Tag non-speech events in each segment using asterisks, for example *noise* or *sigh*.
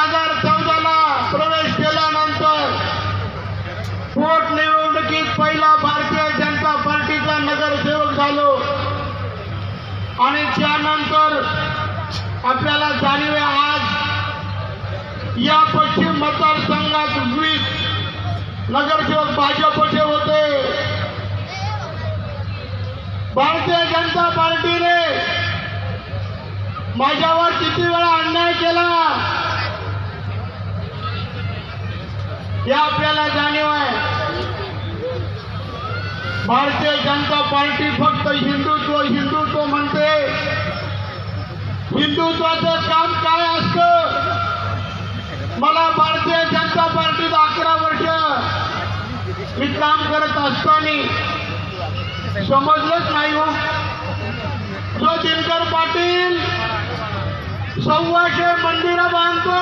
हजार चौदाला प्रवेश केल्यानंतर पोटनिवडणुकीत पहिला भारतीय जनता पार्टीचा नगरसेवक झालो. आणि त्यानंतर आपल्याला जाणीव आज या पश्चिम मतदारसंघात वीस नगरसेवक भाजपचे होते. भारतीय जनता पार्टीने माझ्यावर किती वेळा अन्याय केला? या आपल्याला जाणीव आहे. भारतीय जनता पार्टी फक्त हिंदुत्व हिंदुत्व म्हणते. हिंदुत्वाचं काम काय असतं? मला भारतीय जनता पार्टीत अकरा वर्ष मी काम करत असताना समजलंच नाही हो. जो दिनकर पाटील सव्वाशे मंदिरं बांधतो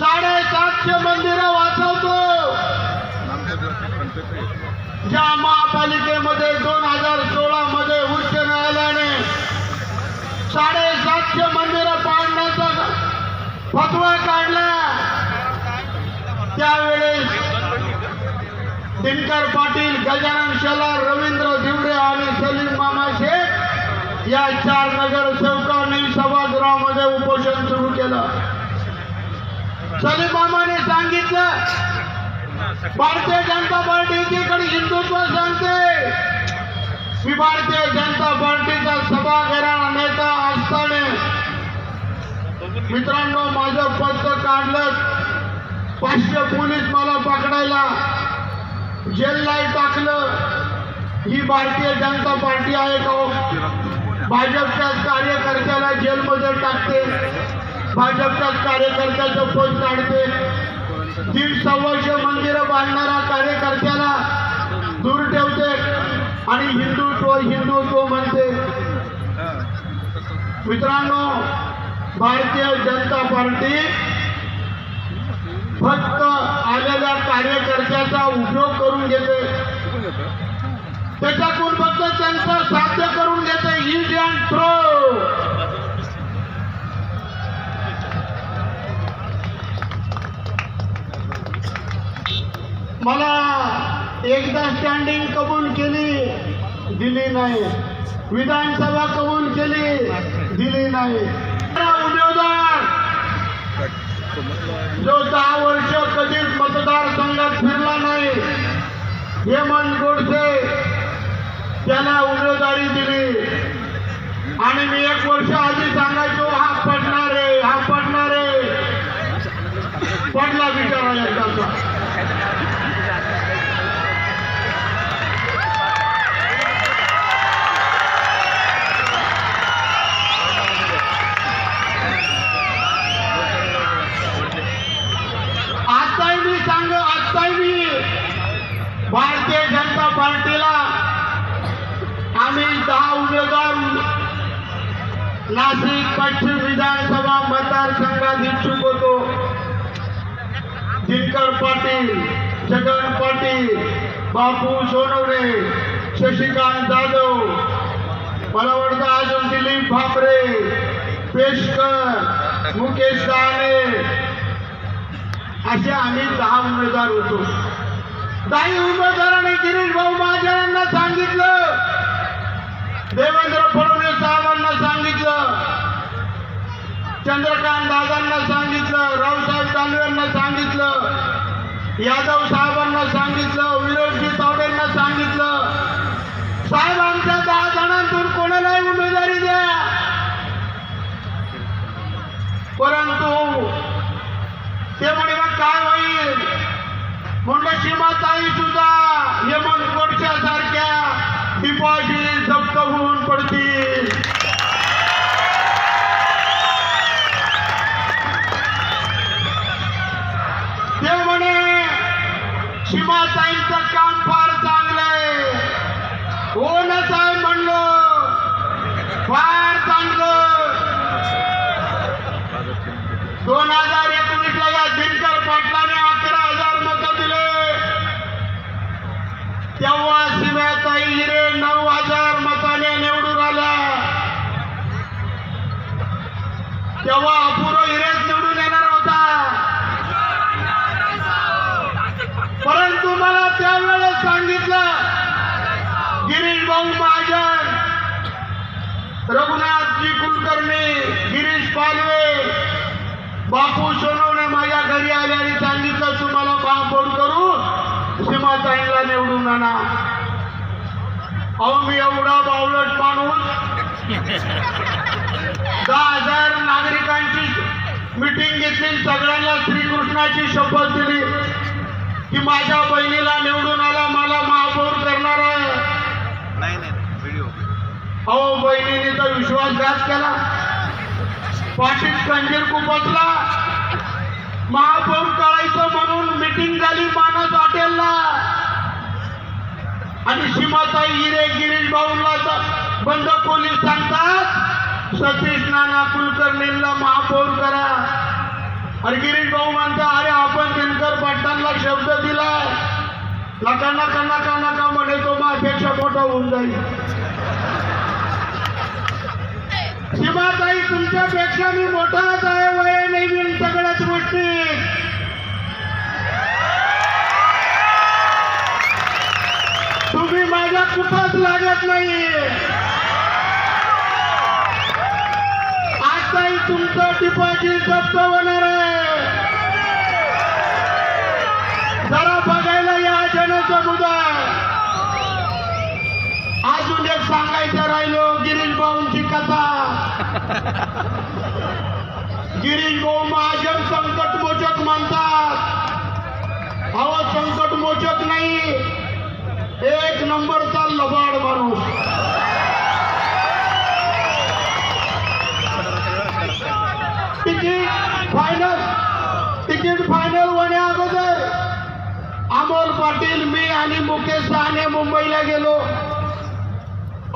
साडेसातशे मंदिर वाचवतो. ज्या महापालिकेमध्ये दोन हजार सोळा मध्ये उच्च न्यायालयाने साडेसातशे मंदिर पाडण्याचा फतवा काढला त्यावेळेस दिनकर पाटील गजानन शेलार रवींद्र दिवडे आणि सलीम मामा शेख या चार नगरसेवकांनी सभागृहामध्ये उपोषण सुरू केलं. सलीम मामाने सांगितलं भारतीय जनता पार्टी एकीकडे हिंदुत्व सांगते. मी भारतीय जनता पार्टीचा सभागृह नेता असताना मित्रांनो माझं पत्र काढलं. पाचशे पोलीस मला पकडायला जेललाही टाकलं. ही भारतीय जनता पार्टी आहे का हो? भाजपच्या कार्यकर्त्याला जेलमध्ये टाकते. भाजपचा कार्यकर्त्याचं पोस्ट काढते. दीड सव्वाशे मंदिरं बांधणारा कार्यकर्त्याला दूर ठेवते आणि हिंदुत्व हिंदुत्व म्हणते. मित्रांनो भारतीय जनता पार्टी फक्त आलेल्या कार्यकर्त्याचा उपयोग करून घेते. त्याच्या मला एकदा स्टँडिंग कबूल केली दिली नाही. विधानसभा कबूल केली दिली नाही. उमेदवार! जो दहा वर्ष कधीच मतदारसंघात फिरला नाही हेमंत गोडसे त्याला उमेदवारी दिली. आणि मी एक वर्ष दिनकर पाटील जगन पाटील बापू सोनवणे शशिकांत जाधव मला वाटतं अजून दिलीप भापरे पेशकर मुकेश दाणे असे आम्ही दहा उमेदवार होतो. काही उमेदवारांनी गिरीश भाऊ महाजनांना सांगितलं. देवेंद्र फडणवीस साहेबांना सांगितलं. चंद्रकांत दादांना सांगितलं रावसाहेब दानवेंना सांगितलं यादव साहेबांना सांगितलं विरोधी तावडेंना सांगितलं. तेव्हा अपूर्व हिरेज निवडून येणार होता. परंतु मला त्यावेळेस सांगितलं गिरीश भाऊ महाजन रघुनाथजी कुलकर्णी गिरीश पालवे बापू सोनवणे माझ्या घरी आले आणि सांगितलं तुम्हाला पापोड करू सीमाताईला निवडून आणा. अहो मी एवढा बावलट माणूस. दहा हजार नागरिकांची मिटिंग घेतली. सगळ्यांना श्रीकृष्णाची शपथ दिली. की माझ्या बहिणीला निवडून आला मला महापौर करणार आहे. नाही नाही व्हिडिओ अहो बहिणीने तर विश्वासघात केला. पाठीत कंजीर कुपसला महापौर करायचं म्हणून मिटिंग झाली मानस हॉटेलला. आणि सीमाताई हिरे गिरीश भाऊला बंद पोलीस सांगतात. सतीश नाना कुलकर्णींना महापौर करा आणि गिरीश भाऊ म्हणता अरे आपण दिनकर पाटलांना शब्द दिला नका नका नका नका म्हणे तो माझ्यापेक्षा मोठा होऊन जाईल. सीमाताई तुमच्यापेक्षा मी मोठाच आहे वय नवीन सगळ्याच गोष्टी. तुम्ही माझ्या कुठंच लागत नाही तुमचं डिपॉझिट जप्त होणार आहे. जरा बघायला या जनसमुदाय अजून एक सांगायचं राहिलो गिरीश भाऊंची कथा. गिरीश भाऊ महाजन संकट मोचक म्हणतात. अहो संकट मोचक नाही. एक नंबरचा लबाड माणूस. तिकीट फायनल तिकीट फायनल होण्या अगोदर अमोल पाटील मी आणि मुकेश साने मुंबईला गेलो.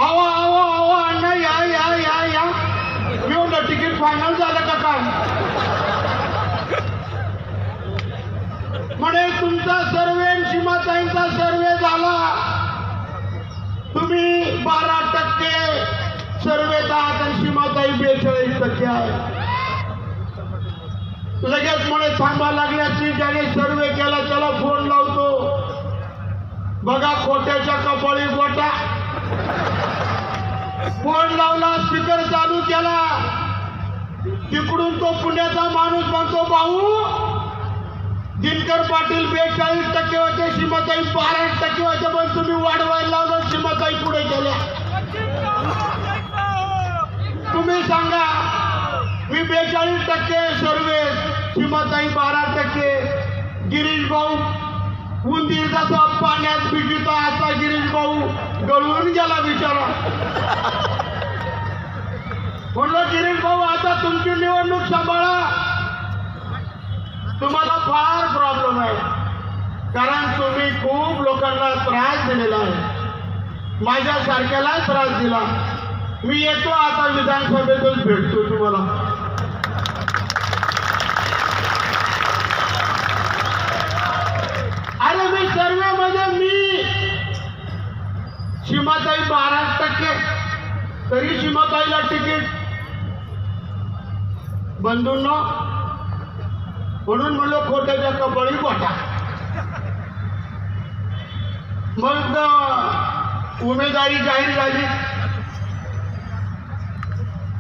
अहो अहो अहो अण्णा या या या या. येऊ ना तिकीट फायनल झालं का काम? म्हणे तुमचा सर्वे सीमाताईंचा सर्वे झाला. तुम्ही बारा टक्के सर्वेत आहात आणि सीमाताई बेचाळीस टक्के आहे. लगेच म्हणे थांबा लागल्याची ज्याने सर्वे केला त्याला फोन लावतो. बघा खोट्याच्या कपाळी गोटा. फोन लावला स्पीकर चालू केला. तिकडून तो पुण्याचा माणूस म्हणतो भाऊ दिनकर पाटील बेचाळीस टक्के होते सीमाताई बारा टक्के होते पण तुम्ही वाढवायला लावलं सीमाताई पुढे गेल्या. तुम्ही सांगा मी बेचाळीस टक्के सर्वे सीमाताई बारा टक्के. गिरीश भाऊ उंदीर जसा पाण्यात बिगिता असा गिरीश भाऊ गळून गेला बिचारा. म्हणलं गिरीश भाऊ आता तुमची निवडणूक सांभाळा. तुम्हाला फार प्रॉब्लेम आहे. कारण तुम्ही खूप लोकांना त्रास दिलेला आहे. माझ्यासारख्याला त्रास दिला. मी येतो आता विधानसभेतच भेटतो तुम्हाला. सीमाताई बारा टक्के. तरी सीमाताईला तिकीट. बंधूंनो म्हणून म्हणलं खोट्याच्या कपाळी गोटा मग अं, उमेदवारी जाहीर झाली.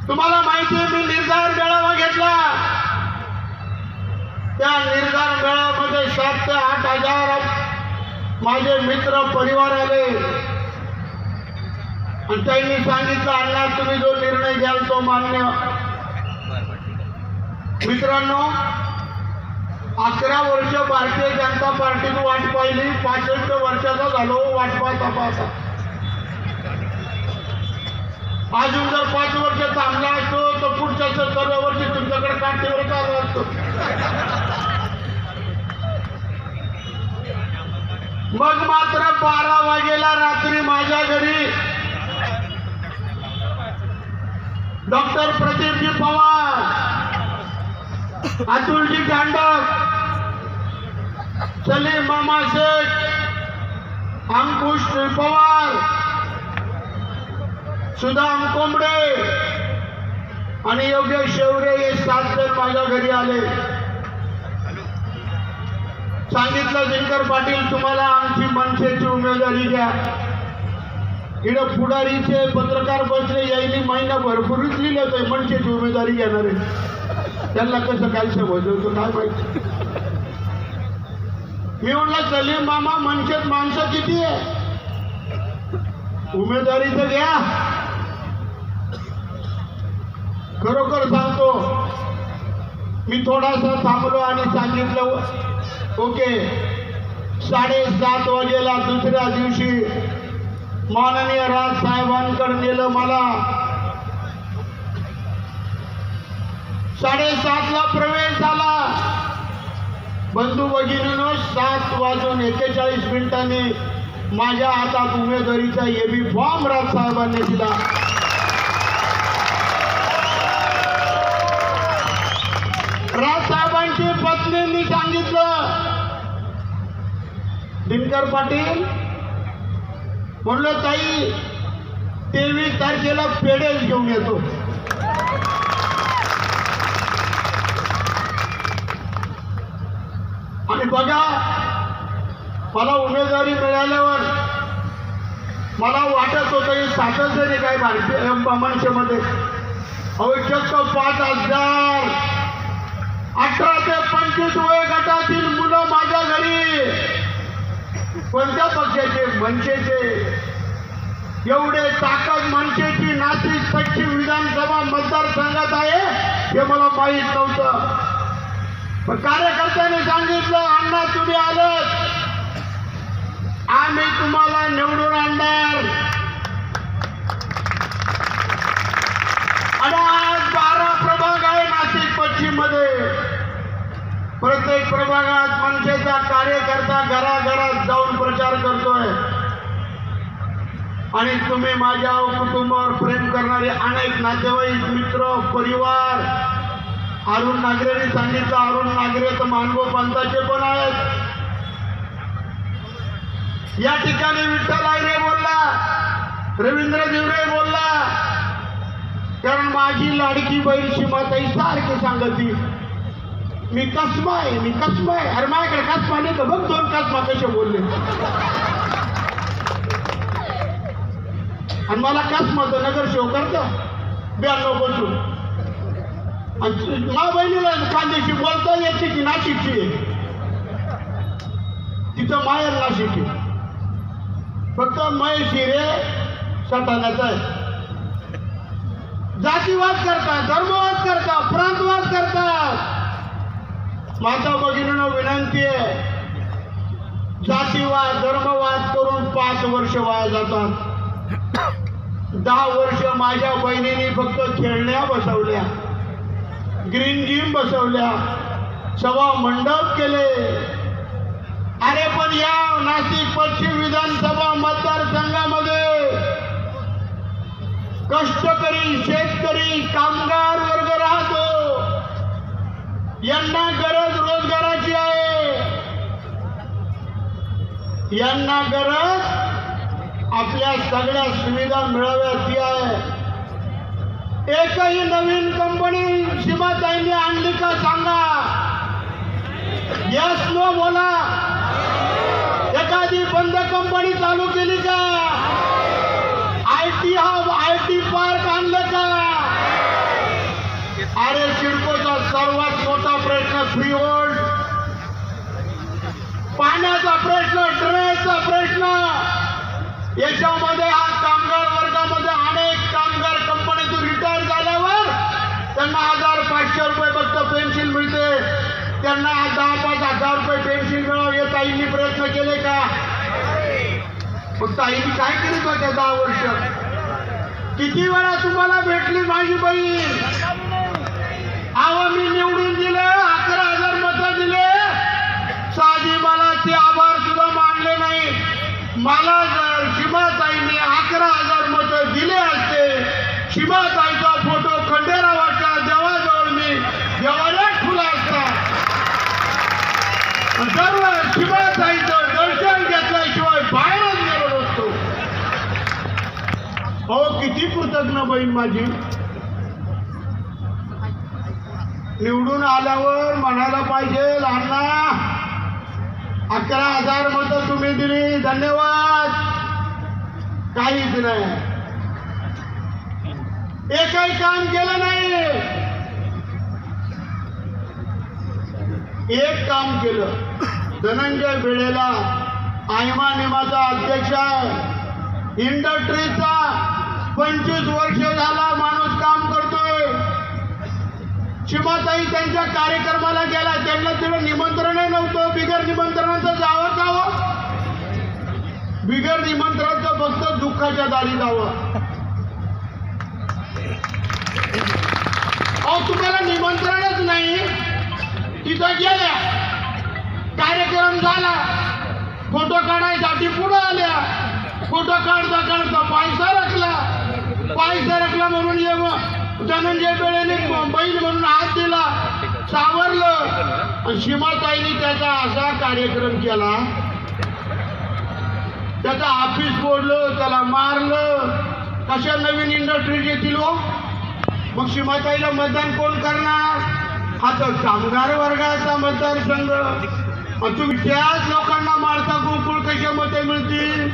तुम्हाला माहिती आहे मी निर्धार मेळावा घेतला. त्या निर्धार मेळाव्यामध्ये सात ते आठ हजार माझे मित्र परिवार आले. त्यांनी सांगितलं अण्णा तुम्ही जो निर्णय घ्याल तो मान्य. मित्रांनो अकरा वर्ष भारतीय जनता पार्टीत वाट पाहिली पासष्ट वर्षाचा झालो वाट पाहता पाहता अजून जर पाच वर्ष थांबला असतो तर पुढच्या सत्तरव्या वर्षी तुमच्याकडे काठीवर का असतो? मग मात्र बारा वाजेला रात्री माझ्या घरी डॉक्टर प्रदीपजी पवार अतुलजी गांडक सलीम मामा शेख अंकुश पवार सुदाम कोंबडे आणि योगेश शेवरे हे सात जण माझ्या घरी आले. सांगितलं दिनकर पाटील तुम्हाला आमची मनसेची उमेदवारी द्या. इकडं पुढारीचे पत्रकार बसले यायली महिना भरपूरच लिहिलं होतं मनसेची उमेदवारी घेणार. आहे त्यांना कसं काय समजवतो काय माहिती? मी म्हणलं सलीम मामा मनसेत माणसं किती आहे? उमेदवारी तर घ्या खरोखर सांगतो मी थोडासा थांबलो आणि सांगितलं ओके साडेसात वाजेला दुसऱ्या दिवशी माननीय राज साहेबांकडे नेलं मला. साडेसातला प्रवेश झाला. बंधू भगिनीनं सात वाजून एक्केचाळीस मिनिटांनी माझ्या हातात उमेदवारीचा एबी फॉर्म राज साहेबांनी दिला. राज साहेबांची पत्नींनी सांगितलं दिनकर पाटील म्हणलं ताई तेवीस तारखेला पेढेच घेऊन येतो. आणि बघा मला उमेदवारी मिळाल्यावर मला वाटत होतं की सातच काय भारतीय मनसेमध्ये अहो चक्क पाच हजार. अठरा ते पंचवीस वय गटातील कोणत्या पक्षाचे? मनसेचे. एवढे ताकद मनसेची नाशिक पश्चिम विधानसभा मतदारसंघात आहे हे मला माहीत नव्हतं. पण कार्यकर्त्याने सांगितलं अण्णा तुम्ही आलं प्रभागात मनसेचा कार्यकर्ता घराघरात जाऊन प्रचार करतोय. आणि तुम्ही माझ्या कुटुंबावर प्रेम करणारे अनेक नातेवाईक मित्र परिवार अरुण नागरेने सांगितलं अरुण नागरे तर मानगो पंथाचे पण आहेत. या ठिकाणी विठ्ठल आयरे बोलला रवींद्र दिवरे बोलला कारण माझी लाडकी बहीण सीमाताई सारखी सांगती मी कसमा आहे मी कसमा आहे. अरे माझ्याकडे कसमा नाही तर बघ दोन कसमा कसे बोलले. आणि मला कसमा नगर शेव करतं. ब्याण्णव बसून. आणि मा बहिणीला कांद्याशी बोलता येते की नाशिकची आहे? तिथं मायर नाशिक फक्त महेश हिरे सटाण्याचा आहे. जातीवाद करता धर्मवाद करता प्रांतवाद करतात. माझ्या भगिनीनं विनंती आहे. जातीवाद धर्मवाद करून पाच वर्ष वाया जातात. दहा वर्ष माझ्या बहिणीने फक्त खेळण्या बसवल्या. ग्रीन जिम बसवल्या. सभा मंडप केले. अरे पण या नाशिक पश्चिम विधानसभा मतदारसंघामध्ये कष्टकरी शेतकरी कामगार वर्ग राहतो. यांना गरज रोजगाराची आहे. यांना गरज आपल्या सगळ्या सुविधा मिळाव्यात ती आहे. एकही नवीन कंपनी सीमाताईंनी आणली का सांगा. यस नो बोला. एखादी बंद कंपनी चालू केली का? I T hub I T park आणलं का? अरे सिडकोचा सर्वात प्रश्न फ्री होल्ड पाण्याचा प्रश्न ड्रेनचा प्रश्न. याच्यामध्ये हा कामगार वर्गामध्ये अनेक कामगार कंपनीतून रिटायर झाल्यावर त्यांना हजार पाचशे रुपये फक्त पेन्शन मिळते. त्यांना दहा पाच हजार रुपये पेन्शन मिळावं. हे ताईंनी प्रयत्न केले का? मग ताईंनी काय केलं होत्या दहा वर्ष? किती वेळा तुम्हाला भेटली माझी बहीण? अहो मी निवडून दिली. ते आभार सुद्धा मानले नाही. मला जर सीमाताईने अकरा हजार मतं दिले असते सीमाताईचा फोटो खंडेरावाच्या देवाजवळ मी देवाला खुला असता. सर्व सीमाताईचं दर्शन घेतल्याशिवाय बाहेरच गेलो नसतो. हो किती कृतज्ञ बहीण माझी. निवडून आल्यावर म्हणायला पाहिजे अण्णा अकरा हजार मतं तुम्ही दिली. धन्यवाद. काहीच नाही. एकही काम केलं नाही. एक काम केलं. धनंजय भिडेला आयमा निमाचा अध्यक्ष आहे. इंडस्ट्रीचा पंचवीस वर्ष झाला माणूस काम करतो. चिमाताई त्यांच्या कार्यक्रमाला गेला. त्यांना तिथं निमंत्रणही नव्हतं. बिगर निमंत्रणाचं जावं जावं हो? बिगर निमंत्रणाचं फक्त दुःखाच्या दारी जावं हो. अहो तुम्हाला निमंत्रणच नाही. तिथं गेल्या. कार्यक्रम झाला. फोटो काढायसाठी पुढे आल्या. फोटो काढता काढता पायसा रकला पायसा रकला म्हणून धनंजय बेळेने बैल म्हणून हात दिला सावरलं आणि सीमाताईने त्याचा असा कार्यक्रम केला. त्याचं ऑफिस फोडलं त्याला मारलं. कशा नवीन इंडस्ट्रीज येतील हो? मग सीमाताईला मतदान कोण करणार? आता कामगार वर्गाचा मतदारसंघ. मग तुम्ही त्याच लोकांना मारता गोकुळ कशा मते मिळतील?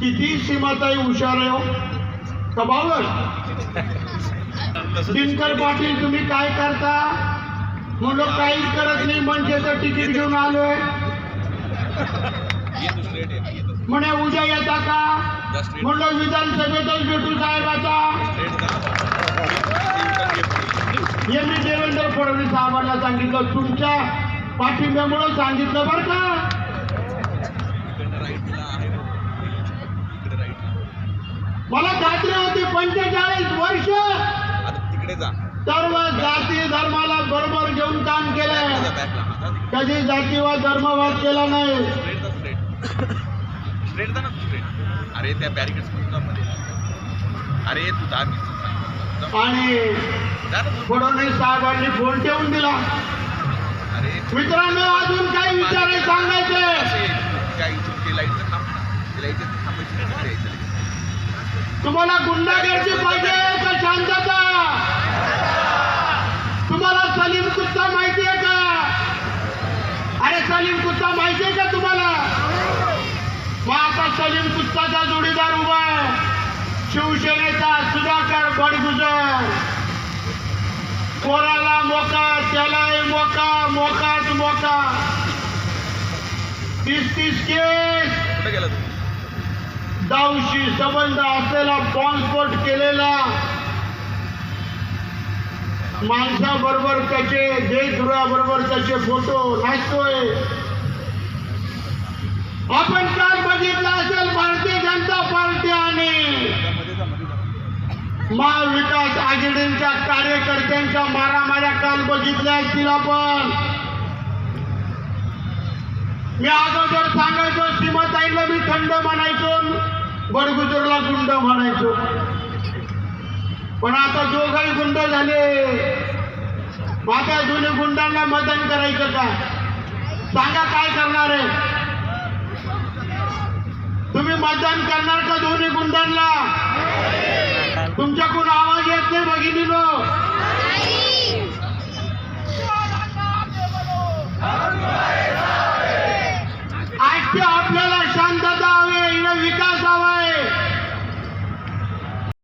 किती सीमाताई हुशार आहे हो. का बावळ? *laughs* दिनकर पाटील तुम्ही काय करता? म्हणलं काहीच करत नाही मनसेचं तिकीट घेऊन आलोय. म्हणे उद्या येता का? म्हणलं विधानसभेतच भेटू साहेबाचा. हे मी देवेंद्र फडणवीस साहेबांना सांगितलं. तुमच्या पाठिंब्यामुळे सांगितलं बरं का? मला खात्री होती पंचेचाळीस वर्ष. तिकडे जा. सर्व जाती धर्माला बरोबर घेऊन काम केलंय कधी जातीवाद धर्मवाद केला नाही. अरे त्या बॅरिकेड्समध्ये अरे तू. आणि. फडणवीस साहेबांनी फोन ठेवून दिला. अरे मित्रांनो अजून काय विचार सांगायचे? काही. तुम्हाला गुंडागर्दी पाहिजे का शांतता. सलीम कुत्ता माहिती आहे का तुम्हाला? मग आता सलीम कुत्ताचा जोडीदार उभा आहे. शिवसेनेचा सुधाकर बडगुजर पोराला मोका त्यालाही मोका मोकाच मोका. तीस तीस केस दाऊशी संबंध असलेला बॉम्बस्फोट केलेला. माणसाबरोबर त्याचे देशद्रोहाबरोबर त्याचे फोटो नाचतोय. आपण काल बघितलं असेल भारतीय जनता पार्टी आणि महाविकास आघाडीच्या कार्यकर्त्यांच्या मारामाऱ्या काल बघितल्या असतील आपण. मी अगोदर सांगायचो सीमाताईला मी थंड म्हणायचो बडगुजरला गुंड म्हणायचो. पण आता दोघही गुंड झाले. माझ्या आता दोन्ही गुंडांना मतदान करायचं का? सांगा काय करणार आहे? तुम्ही मतदान करणार का दोन्ही गुंडांना? तुमच्याकडून आवाज येत नाही भगिनी